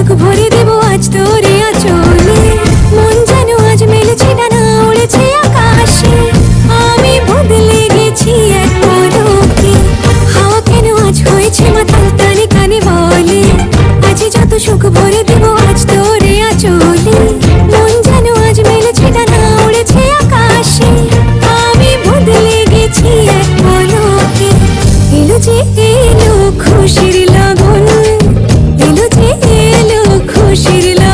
সুখ ভরে দেব আজ তোরে আচলে। মন যেন আজ মেলেছে, ডানা উড়েছে আকাশে। আমি বদলে গেছি এক পলকে হাওয়া কেন আজ হয়েছে মাতাল কানে কানে বলে? আছে যত সুখ ভরে দেব, আজ তোরে আচলে। মন যেন আজ মেলেছে, ডানা উড়েছে আকাশে। আমি বদলে গেছি এক পলকে এলো যে এলো খুশির লগন। খুশির